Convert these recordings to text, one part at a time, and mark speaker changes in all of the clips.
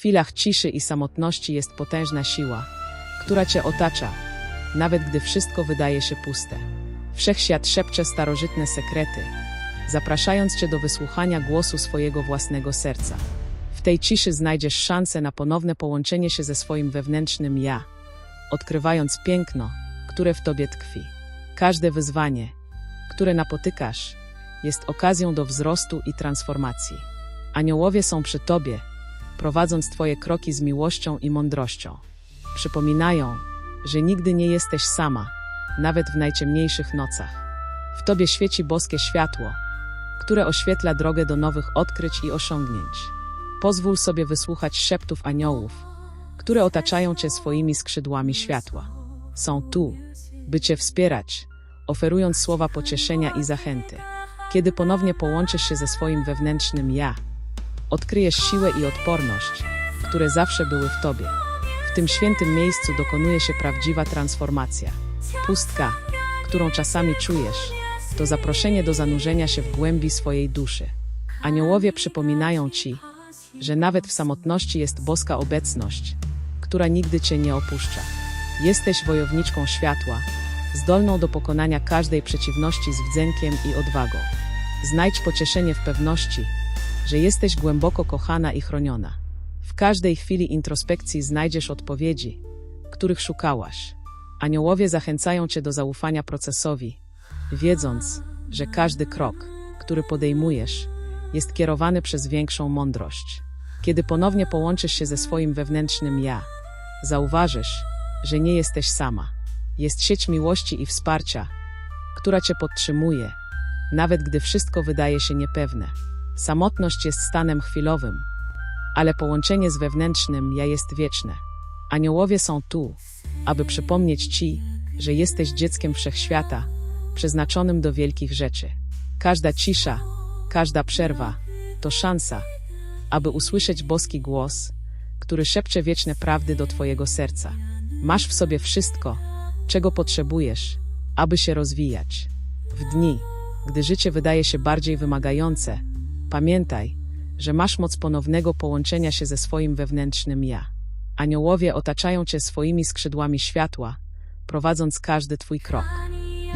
Speaker 1: chwilach ciszy i samotności jest potężna siła, która cię otacza, nawet gdy wszystko wydaje się puste. Wszechświat szepcze starożytne sekrety, zapraszając cię do wysłuchania głosu swojego własnego serca. W tej ciszy znajdziesz szansę na ponowne połączenie się ze swoim wewnętrznym ja, odkrywając piękno, które w tobie tkwi. Każde wyzwanie, które napotykasz, jest okazją do wzrostu i transformacji. Aniołowie są przy tobie, prowadząc twoje kroki z miłością i mądrością. Przypominają, że nigdy nie jesteś sama, nawet w najciemniejszych nocach. W tobie świeci boskie światło, które oświetla drogę do nowych odkryć i osiągnięć. Pozwól sobie wysłuchać szeptów aniołów, które otaczają cię swoimi skrzydłami światła. Są tu, by cię wspierać, oferując słowa pocieszenia i zachęty. Kiedy ponownie połączysz się ze swoim wewnętrznym ja, odkryjesz siłę i odporność, które zawsze były w tobie. W tym świętym miejscu dokonuje się prawdziwa transformacja. Pustka, którą czasami czujesz, to zaproszenie do zanurzenia się w głębi swojej duszy. Aniołowie przypominają ci, że nawet w samotności jest boska obecność, która nigdy cię nie opuszcza. Jesteś wojowniczką światła, zdolną do pokonania każdej przeciwności z wdziękiem i odwagą. Znajdź pocieszenie w pewności, że jesteś głęboko kochana i chroniona. W każdej chwili introspekcji znajdziesz odpowiedzi, których szukałaś. Aniołowie zachęcają cię do zaufania procesowi, wiedząc, że każdy krok, który podejmujesz, jest kierowany przez większą mądrość. Kiedy ponownie połączysz się ze swoim wewnętrznym ja, zauważysz, że nie jesteś sama. Jest sieć miłości i wsparcia, która cię podtrzymuje, nawet gdy wszystko wydaje się niepewne. Samotność jest stanem chwilowym, ale połączenie z wewnętrznym ja jest wieczne. Aniołowie są tu, aby przypomnieć ci, że jesteś dzieckiem wszechświata, przeznaczonym do wielkich rzeczy. Każda cisza, każda przerwa to szansa, aby usłyszeć boski głos, który szepcze wieczne prawdy do Twojego serca. Masz w sobie wszystko, czego potrzebujesz, aby się rozwijać. W dni, gdy życie wydaje się bardziej wymagające, pamiętaj, że masz moc ponownego połączenia się ze swoim wewnętrznym ja. Aniołowie otaczają cię swoimi skrzydłami światła, prowadząc każdy twój krok.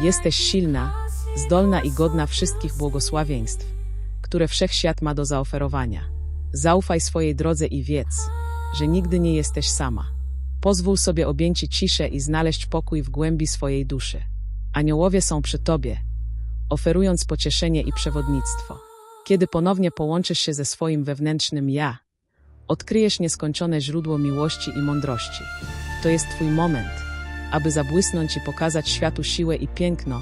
Speaker 1: Jesteś silna, zdolna i godna wszystkich błogosławieństw, które wszechświat ma do zaoferowania. Zaufaj swojej drodze i wiedz, że nigdy nie jesteś sama. Pozwól sobie objęci ciszę i znaleźć pokój w głębi swojej duszy. Aniołowie są przy tobie, oferując pocieszenie i przewodnictwo. Kiedy ponownie połączysz się ze swoim wewnętrznym ja, odkryjesz nieskończone źródło miłości i mądrości. To jest Twój moment, aby zabłysnąć i pokazać światu siłę i piękno,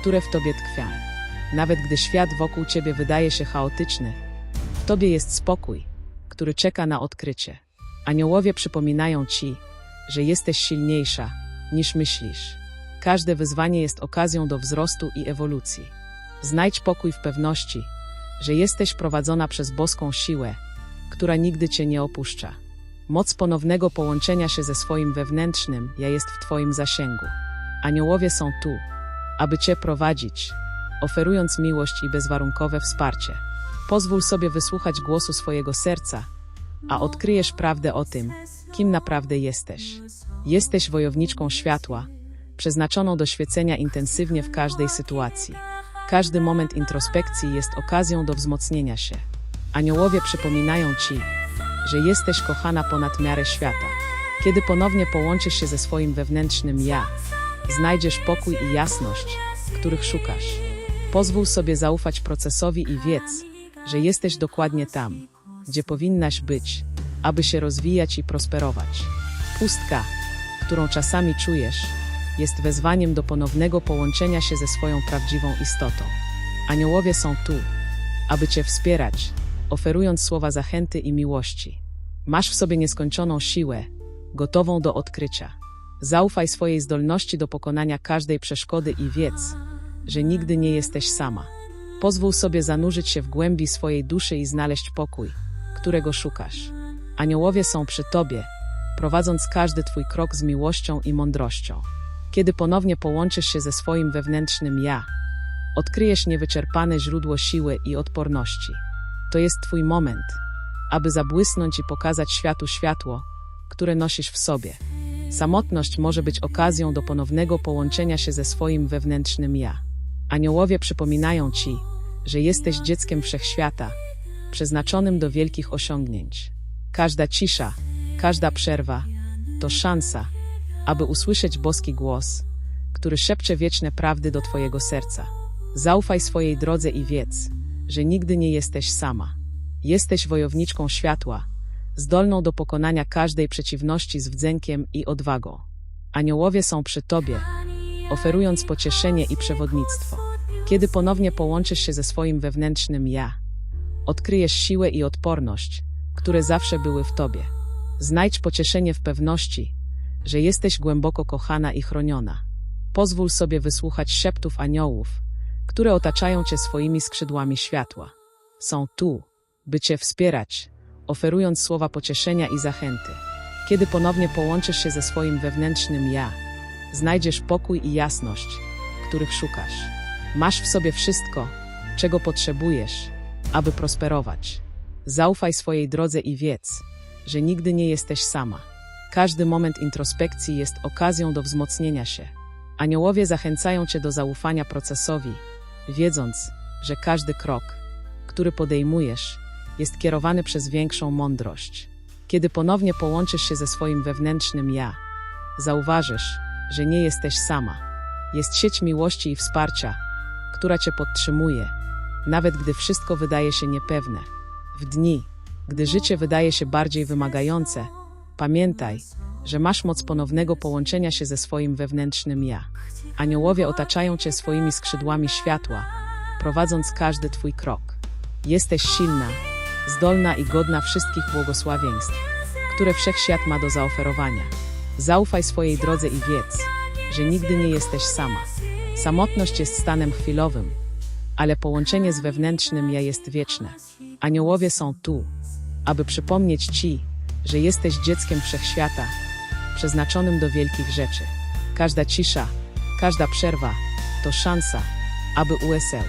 Speaker 1: które w Tobie tkwią. Nawet gdy świat wokół Ciebie wydaje się chaotyczny, w Tobie jest spokój, który czeka na odkrycie. Aniołowie przypominają Ci, że jesteś silniejsza niż myślisz. Każde wyzwanie jest okazją do wzrostu i ewolucji. Znajdź pokój w pewności, że jesteś prowadzona przez boską siłę, która nigdy cię nie opuszcza. Moc ponownego połączenia się ze swoim wewnętrznym ja jest w Twoim zasięgu. Aniołowie są tu, aby Cię prowadzić, oferując miłość i bezwarunkowe wsparcie. Pozwól sobie wysłuchać głosu swojego serca, a odkryjesz prawdę o tym, kim naprawdę jesteś. Jesteś wojowniczką światła, przeznaczoną do świecenia intensywnie w każdej sytuacji. Każdy moment introspekcji jest okazją do wzmocnienia się. Aniołowie przypominają ci, że jesteś kochana ponad miarę świata. Kiedy ponownie połączysz się ze swoim wewnętrznym ja, znajdziesz pokój i jasność, których szukasz. Pozwól sobie zaufać procesowi i wiedz, że jesteś dokładnie tam, gdzie powinnaś być, aby się rozwijać i prosperować. Pustka, którą czasami czujesz, jest wezwaniem do ponownego połączenia się ze swoją prawdziwą istotą. Aniołowie są tu, aby Cię wspierać, oferując słowa zachęty i miłości. Masz w sobie nieskończoną siłę, gotową do odkrycia. Zaufaj swojej zdolności do pokonania każdej przeszkody i wiedz, że nigdy nie jesteś sama. Pozwól sobie zanurzyć się w głębi swojej duszy i znaleźć pokój, którego szukasz. Aniołowie są przy Tobie, prowadząc każdy Twój krok z miłością i mądrością. Kiedy ponownie połączysz się ze swoim wewnętrznym ja, odkryjesz niewyczerpane źródło siły i odporności. To jest Twój moment, aby zabłysnąć i pokazać światu światło, które nosisz w sobie. Samotność może być okazją do ponownego połączenia się ze swoim wewnętrznym ja. Aniołowie przypominają ci, że jesteś dzieckiem wszechświata, przeznaczonym do wielkich osiągnięć. Każda cisza, każda przerwa to szansa, aby usłyszeć boski głos, który szepcze wieczne prawdy do Twojego serca. Zaufaj swojej drodze i wiedz, że nigdy nie jesteś sama. Jesteś wojowniczką światła, zdolną do pokonania każdej przeciwności z wdzenkiem i odwagą. Aniołowie są przy Tobie, oferując pocieszenie i przewodnictwo. Kiedy ponownie połączysz się ze swoim wewnętrznym ja, odkryjesz siłę i odporność, które zawsze były w Tobie. Znajdź pocieszenie w pewności, że jesteś głęboko kochana i chroniona. Pozwól sobie wysłuchać szeptów aniołów, które otaczają Cię swoimi skrzydłami światła. Są tu, by Cię wspierać, oferując słowa pocieszenia i zachęty. Kiedy ponownie połączysz się ze swoim wewnętrznym ja, znajdziesz pokój i jasność, których szukasz. Masz w sobie wszystko, czego potrzebujesz, aby prosperować. Zaufaj swojej drodze i wiedz, że nigdy nie jesteś sama. Każdy moment introspekcji jest okazją do wzmocnienia się. Aniołowie zachęcają cię do zaufania procesowi, wiedząc, że każdy krok, który podejmujesz, jest kierowany przez większą mądrość. Kiedy ponownie połączysz się ze swoim wewnętrznym ja, zauważysz, że nie jesteś sama. Jest sieć miłości i wsparcia, która cię podtrzymuje, nawet gdy wszystko wydaje się niepewne. W dni, gdy życie wydaje się bardziej wymagające, pamiętaj, że masz moc ponownego połączenia się ze swoim wewnętrznym ja. Aniołowie otaczają cię swoimi skrzydłami światła, prowadząc każdy twój krok. Jesteś silna, zdolna i godna wszystkich błogosławieństw, które wszechświat ma do zaoferowania. Zaufaj swojej drodze i wiedz, że nigdy nie jesteś sama. Samotność jest stanem chwilowym, ale połączenie z wewnętrznym ja jest wieczne. Aniołowie są tu, aby przypomnieć ci, że jesteś dzieckiem wszechświata, przeznaczonym do wielkich rzeczy. Każda cisza, każda przerwa to szansa, aby USL.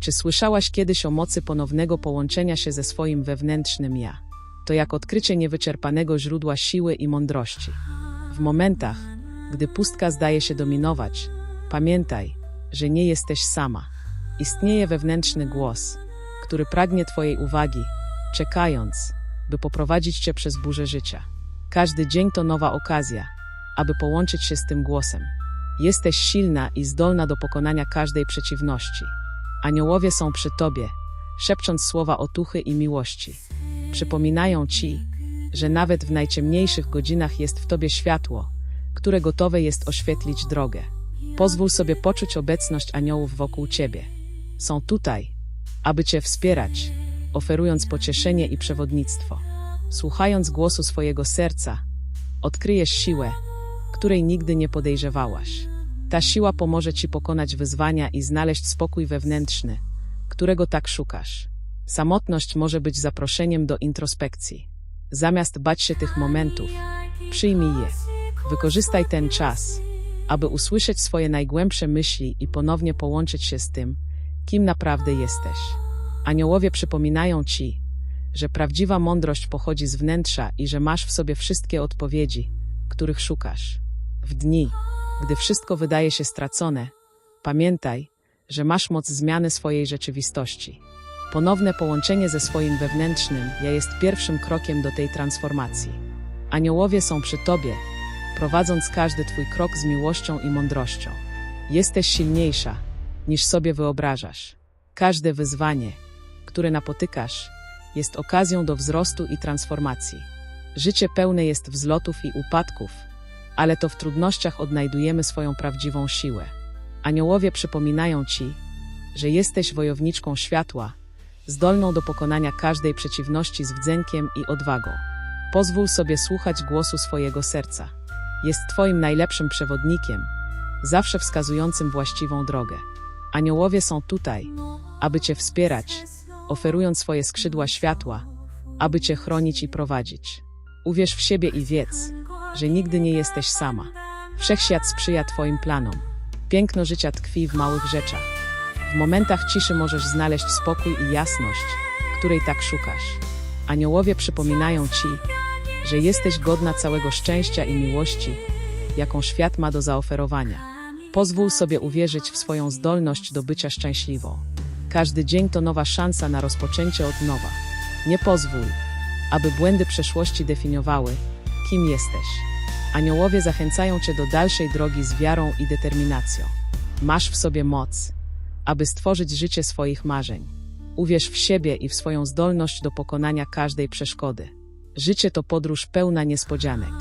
Speaker 1: Czy słyszałaś kiedyś o mocy ponownego połączenia się ze swoim wewnętrznym ja? To jak odkrycie niewyczerpanego źródła siły i mądrości. W momentach, gdy pustka zdaje się dominować, pamiętaj, że nie jesteś sama. Istnieje wewnętrzny głos, który pragnie Twojej uwagi, czekając, by poprowadzić Cię przez burzę życia. Każdy dzień to nowa okazja, aby połączyć się z tym głosem. Jesteś silna i zdolna do pokonania każdej przeciwności. Aniołowie są przy Tobie, szepcząc słowa otuchy i miłości. Przypominają Ci, że nawet w najciemniejszych godzinach jest w Tobie światło, które gotowe jest oświetlić drogę. Pozwól sobie poczuć obecność aniołów wokół Ciebie. Są tutaj, aby Cię wspierać, oferując pocieszenie i przewodnictwo. Słuchając głosu swojego serca, odkryjesz siłę, której nigdy nie podejrzewałaś. Ta siła pomoże Ci pokonać wyzwania i znaleźć spokój wewnętrzny, którego tak szukasz. Samotność może być zaproszeniem do introspekcji. Zamiast bać się tych momentów, przyjmij je. Wykorzystaj ten czas, aby usłyszeć swoje najgłębsze myśli i ponownie połączyć się z tym, kim naprawdę jesteś. Aniołowie przypominają ci, że prawdziwa mądrość pochodzi z wnętrza i że masz w sobie wszystkie odpowiedzi, których szukasz. W dni, gdy wszystko wydaje się stracone, pamiętaj, że masz moc zmiany swojej rzeczywistości. Ponowne połączenie ze swoim wewnętrznym ja jest pierwszym krokiem do tej transformacji. Aniołowie są przy tobie, prowadząc każdy twój krok z miłością i mądrością. Jesteś silniejsza, niż sobie wyobrażasz. Każde wyzwanie, które napotykasz, jest okazją do wzrostu i transformacji. Życie pełne jest wzlotów i upadków, ale to w trudnościach odnajdujemy swoją prawdziwą siłę. Aniołowie przypominają ci, że jesteś wojowniczką światła, zdolną do pokonania każdej przeciwności z wdzenkiem i odwagą. Pozwól sobie słuchać głosu swojego serca. Jest Twoim najlepszym przewodnikiem, zawsze wskazującym właściwą drogę. Aniołowie są tutaj, aby Cię wspierać, oferując swoje skrzydła światła, aby Cię chronić i prowadzić. Uwierz w siebie i wiedz, że nigdy nie jesteś sama. Wszechświat sprzyja Twoim planom. Piękno życia tkwi w małych rzeczach. W momentach ciszy możesz znaleźć spokój i jasność, której tak szukasz. Aniołowie przypominają ci, że jesteś godna całego szczęścia i miłości, jaką świat ma do zaoferowania. Pozwól sobie uwierzyć w swoją zdolność do bycia szczęśliwą. Każdy dzień to nowa szansa na rozpoczęcie od nowa. Nie pozwól, aby błędy przeszłości definiowały, kim jesteś. Aniołowie zachęcają cię do dalszej drogi z wiarą i determinacją. Masz w sobie moc, aby stworzyć życie swoich marzeń. Uwierz w siebie i w swoją zdolność do pokonania każdej przeszkody. Życie to podróż pełna niespodzianek.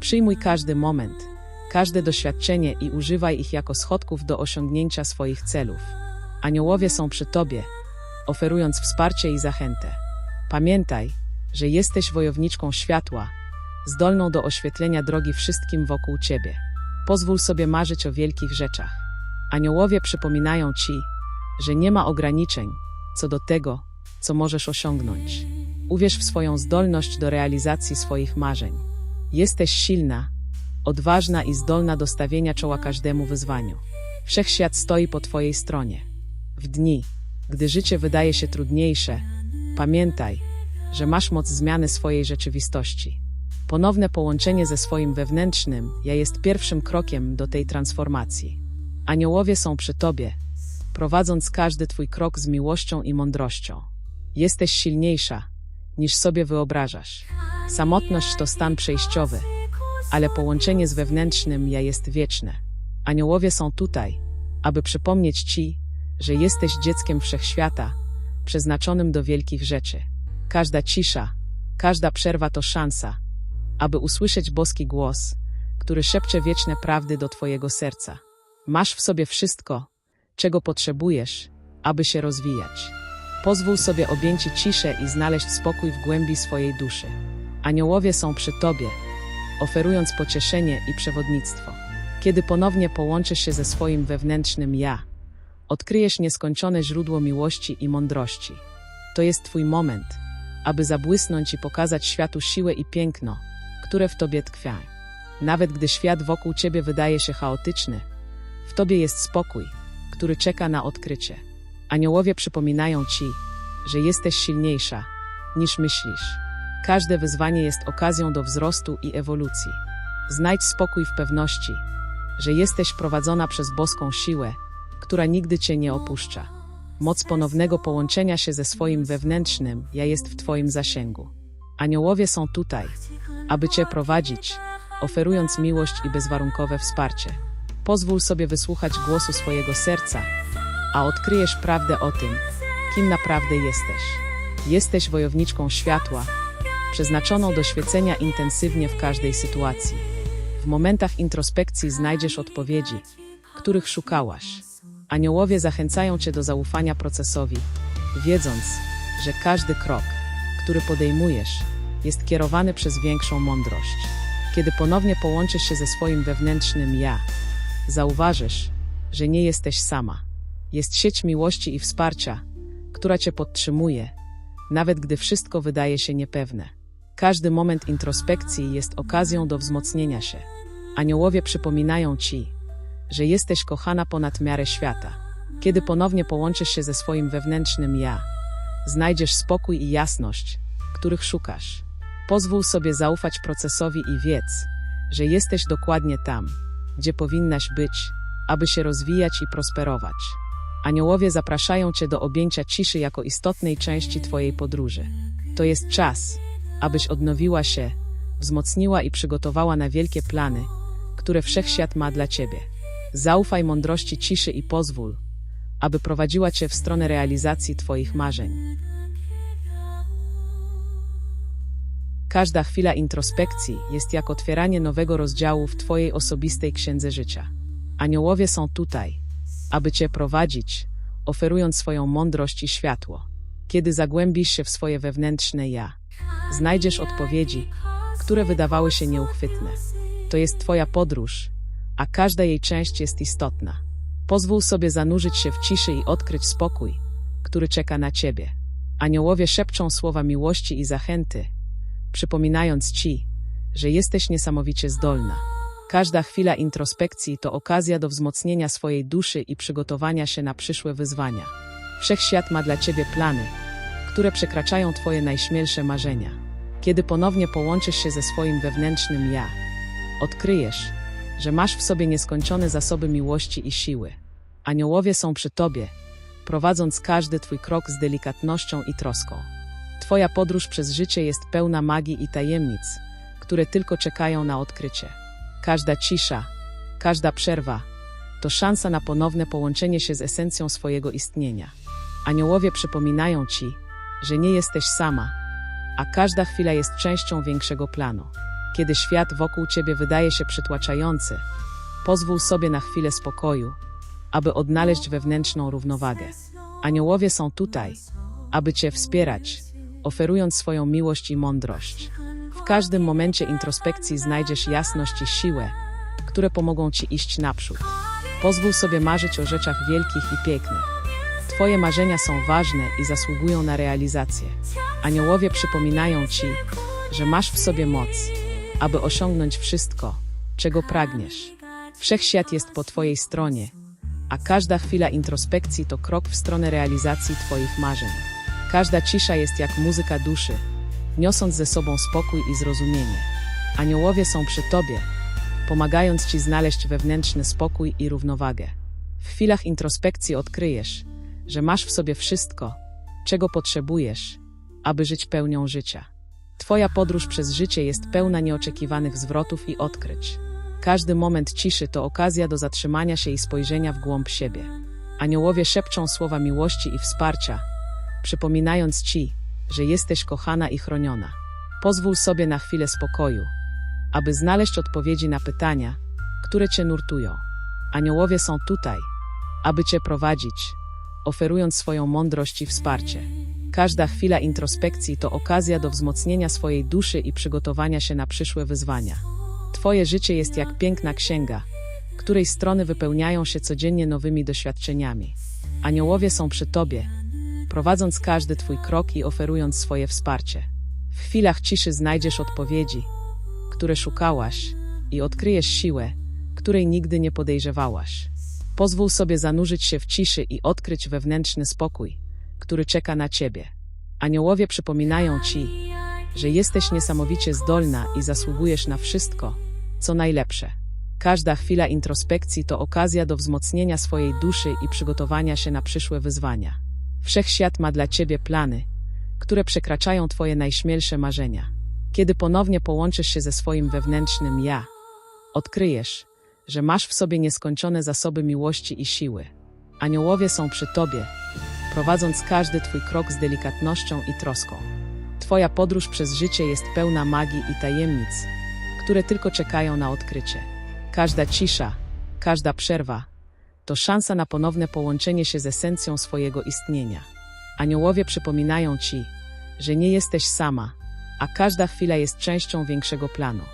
Speaker 1: Przyjmuj każdy moment, każde doświadczenie i używaj ich jako schodków do osiągnięcia swoich celów. Aniołowie są przy tobie, oferując wsparcie i zachętę. Pamiętaj, że jesteś wojowniczką światła, zdolną do oświetlenia drogi wszystkim wokół ciebie. Pozwól sobie marzyć o wielkich rzeczach. Aniołowie przypominają ci, że nie ma ograniczeń co do tego, co możesz osiągnąć. Uwierz w swoją zdolność do realizacji swoich marzeń. Jesteś silna, odważna i zdolna do stawienia czoła każdemu wyzwaniu. Wszechświat stoi po Twojej stronie. W dni, gdy życie wydaje się trudniejsze, pamiętaj, że masz moc zmiany swojej rzeczywistości. Ponowne połączenie ze swoim wewnętrznym ja jest pierwszym krokiem do tej transformacji. Aniołowie są przy Tobie, prowadząc każdy Twój krok z miłością i mądrością. Jesteś silniejsza, niż sobie wyobrażasz. Samotność to stan przejściowy, ale połączenie z wewnętrznym ja jest wieczne. Aniołowie są tutaj, aby przypomnieć Ci, że jesteś dzieckiem wszechświata, przeznaczonym do wielkich rzeczy. Każda cisza, każda przerwa to szansa, aby usłyszeć boski głos, który szepcze wieczne prawdy do Twojego serca. Masz w sobie wszystko, czego potrzebujesz, aby się rozwijać. Pozwól sobie objęcie ciszę i znaleźć spokój w głębi swojej duszy. Aniołowie są przy Tobie, oferując pocieszenie i przewodnictwo. Kiedy ponownie połączysz się ze swoim wewnętrznym ja, odkryjesz nieskończone źródło miłości i mądrości. To jest Twój moment, aby zabłysnąć i pokazać światu siłę i piękno, które w Tobie tkwią. Nawet gdy świat wokół Ciebie wydaje się chaotyczny, w Tobie jest spokój, który czeka na odkrycie. Aniołowie przypominają Ci, że jesteś silniejsza niż myślisz. Każde wyzwanie jest okazją do wzrostu i ewolucji. Znajdź spokój w pewności, że jesteś prowadzona przez boską siłę, która nigdy Cię nie opuszcza. Moc ponownego połączenia się ze swoim wewnętrznym ja jest w Twoim zasięgu. Aniołowie są tutaj, aby Cię prowadzić, oferując miłość i bezwarunkowe wsparcie. Pozwól sobie wysłuchać głosu swojego serca, a odkryjesz prawdę o tym, kim naprawdę jesteś. Jesteś wojowniczką światła, przeznaczoną do świecenia intensywnie w każdej sytuacji. W momentach introspekcji znajdziesz odpowiedzi, których szukałaś. Aniołowie zachęcają cię do zaufania procesowi, wiedząc, że każdy krok, który podejmujesz, jest kierowany przez większą mądrość. Kiedy ponownie połączysz się ze swoim wewnętrznym ja, zauważysz, że nie jesteś sama. Jest sieć miłości i wsparcia, która cię podtrzymuje, nawet gdy wszystko wydaje się niepewne. Każdy moment introspekcji jest okazją do wzmocnienia się. Aniołowie przypominają ci, że jesteś kochana ponad miarę świata. Kiedy ponownie połączysz się ze swoim wewnętrznym ja, znajdziesz spokój i jasność, których szukasz. Pozwól sobie zaufać procesowi i wiedz, że jesteś dokładnie tam, gdzie powinnaś być, aby się rozwijać i prosperować. Aniołowie zapraszają Cię do objęcia ciszy jako istotnej części Twojej podróży. To jest czas, abyś odnowiła się, wzmocniła i przygotowała na wielkie plany, które wszechświat ma dla Ciebie. Zaufaj mądrości ciszy i pozwól, aby prowadziła Cię w stronę realizacji Twoich marzeń. Każda chwila introspekcji jest jak otwieranie nowego rozdziału w Twojej osobistej księdze życia. Aniołowie są tutaj, aby Cię prowadzić, oferując swoją mądrość i światło. Kiedy zagłębisz się w swoje wewnętrzne ja, znajdziesz odpowiedzi, które wydawały się nieuchwytne. To jest Twoja podróż, a każda jej część jest istotna. Pozwól sobie zanurzyć się w ciszy i odkryć spokój, który czeka na Ciebie. Aniołowie szepczą słowa miłości i zachęty, przypominając Ci, że jesteś niesamowicie zdolna. Każda chwila introspekcji to okazja do wzmocnienia swojej duszy i przygotowania się na przyszłe wyzwania. Wszechświat ma dla ciebie plany, które przekraczają twoje najśmielsze marzenia. Kiedy ponownie połączysz się ze swoim wewnętrznym ja, odkryjesz, że masz w sobie nieskończone zasoby miłości i siły. Aniołowie są przy tobie, prowadząc każdy twój krok z delikatnością i troską. Twoja podróż przez życie jest pełna magii i tajemnic, które tylko czekają na odkrycie. Każda cisza, każda przerwa to szansa na ponowne połączenie się z esencją swojego istnienia. Aniołowie przypominają ci, że nie jesteś sama, a każda chwila jest częścią większego planu. Kiedy świat wokół ciebie wydaje się przytłaczający, pozwól sobie na chwilę spokoju, aby odnaleźć wewnętrzną równowagę. Aniołowie są tutaj, aby cię wspierać, oferując swoją miłość i mądrość. W każdym momencie introspekcji znajdziesz jasność i siłę, które pomogą ci iść naprzód. Pozwól sobie marzyć o rzeczach wielkich i pięknych. Twoje marzenia są ważne i zasługują na realizację. Aniołowie przypominają ci, że masz w sobie moc, aby osiągnąć wszystko, czego pragniesz. Wszechświat jest po Twojej stronie, a każda chwila introspekcji to krok w stronę realizacji Twoich marzeń. Każda cisza jest jak muzyka duszy, niosąc ze sobą spokój i zrozumienie. Aniołowie są przy Tobie, pomagając Ci znaleźć wewnętrzny spokój i równowagę. W chwilach introspekcji odkryjesz, że masz w sobie wszystko, czego potrzebujesz, aby żyć pełnią życia. Twoja podróż przez życie jest pełna nieoczekiwanych zwrotów i odkryć. Każdy moment ciszy to okazja do zatrzymania się i spojrzenia w głąb siebie. Aniołowie szepczą słowa miłości i wsparcia, przypominając ci, że jesteś kochana i chroniona. Pozwól sobie na chwilę spokoju, aby znaleźć odpowiedzi na pytania, które cię nurtują. Aniołowie są tutaj, aby cię prowadzić, oferując swoją mądrość i wsparcie. Każda chwila introspekcji to okazja do wzmocnienia swojej duszy i przygotowania się na przyszłe wyzwania. Twoje życie jest jak piękna księga, której strony wypełniają się codziennie nowymi doświadczeniami. Aniołowie są przy Tobie, prowadząc każdy Twój krok i oferując swoje wsparcie. W chwilach ciszy znajdziesz odpowiedzi, które szukałaś i odkryjesz siłę, której nigdy nie podejrzewałaś. Pozwól sobie zanurzyć się w ciszy i odkryć wewnętrzny spokój, który czeka na Ciebie. Aniołowie przypominają Ci, że jesteś niesamowicie zdolna i zasługujesz na wszystko, co najlepsze. Każda chwila introspekcji to okazja do wzmocnienia swojej duszy i przygotowania się na przyszłe wyzwania. Wszechświat ma dla Ciebie plany, które przekraczają Twoje najśmielsze marzenia. Kiedy ponownie połączysz się ze swoim wewnętrznym ja, odkryjesz, że masz w sobie nieskończone zasoby miłości i siły. Aniołowie są przy Tobie, prowadząc każdy Twój krok z delikatnością i troską. Twoja podróż przez życie jest pełna magii i tajemnic, które tylko czekają na odkrycie. Każda cisza, każda przerwa to szansa na ponowne połączenie się z esencją swojego istnienia. Aniołowie przypominają Ci, że nie jesteś sama, a każda chwila jest częścią większego planu.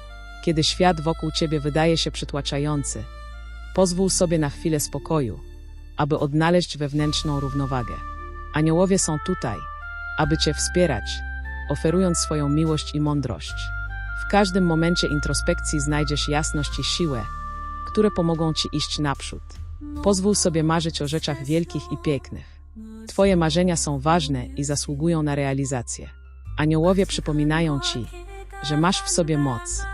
Speaker 1: Kiedy świat wokół Ciebie wydaje się przytłaczający, pozwól sobie na chwilę spokoju, aby odnaleźć wewnętrzną równowagę. Aniołowie są tutaj, aby Cię wspierać, oferując swoją miłość i mądrość. W każdym momencie introspekcji znajdziesz jasność i siłę, które pomogą Ci iść naprzód. Pozwól sobie marzyć o rzeczach wielkich i pięknych. Twoje marzenia są ważne i zasługują na realizację. Aniołowie przypominają Ci, że masz w sobie moc,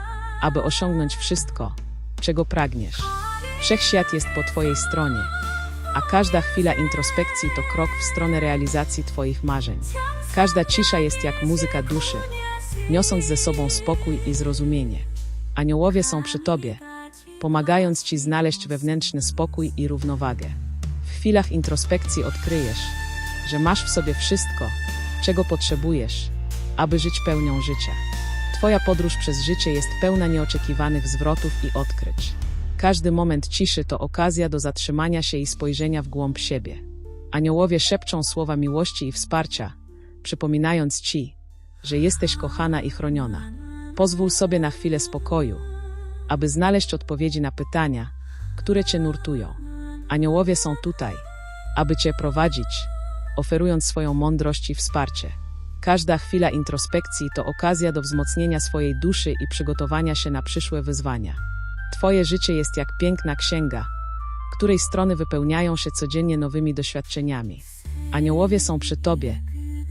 Speaker 1: aby osiągnąć wszystko, czego pragniesz. Wszechświat jest po Twojej stronie, a każda chwila introspekcji to krok w stronę realizacji Twoich marzeń. Każda cisza jest jak muzyka duszy, niosąc ze sobą spokój i zrozumienie. Aniołowie są przy Tobie, pomagając Ci znaleźć wewnętrzny spokój i równowagę. W chwilach introspekcji odkryjesz, że masz w sobie wszystko, czego potrzebujesz, aby żyć pełnią życia. Twoja podróż przez życie jest pełna nieoczekiwanych zwrotów i odkryć. Każdy moment ciszy to okazja do zatrzymania się i spojrzenia w głąb siebie. Aniołowie szepczą słowa miłości i wsparcia, przypominając Ci, że jesteś kochana i chroniona. Pozwól sobie na chwilę spokoju, aby znaleźć odpowiedzi na pytania, które Cię nurtują. Aniołowie są tutaj, aby Cię prowadzić, oferując swoją mądrość i wsparcie. Każda chwila introspekcji to okazja do wzmocnienia swojej duszy i przygotowania się na przyszłe wyzwania. Twoje życie jest jak piękna księga, której strony wypełniają się codziennie nowymi doświadczeniami. Aniołowie są przy Tobie,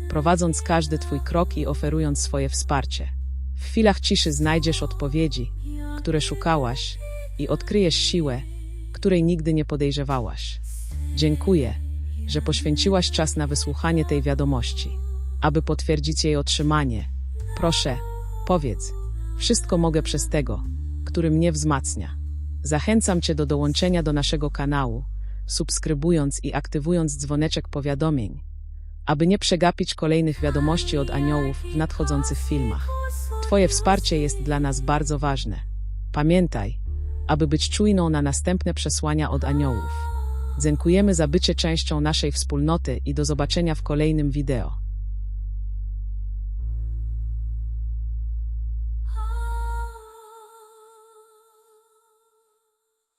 Speaker 1: prowadząc każdy Twój krok i oferując swoje wsparcie. W chwilach ciszy znajdziesz odpowiedzi, które szukałaś i odkryjesz siłę, której nigdy nie podejrzewałaś. Dziękuję, że poświęciłaś czas na wysłuchanie tej wiadomości. Aby potwierdzić jej otrzymanie, proszę, powiedz, wszystko mogę przez tego, który mnie wzmacnia. Zachęcam Cię do dołączenia do naszego kanału, subskrybując i aktywując dzwoneczek powiadomień, aby nie przegapić kolejnych wiadomości od aniołów w nadchodzących filmach. Twoje wsparcie jest dla nas bardzo ważne. Pamiętaj, aby być czujną na następne przesłania od aniołów. Dziękujemy za bycie częścią naszej wspólnoty i do zobaczenia w kolejnym wideo.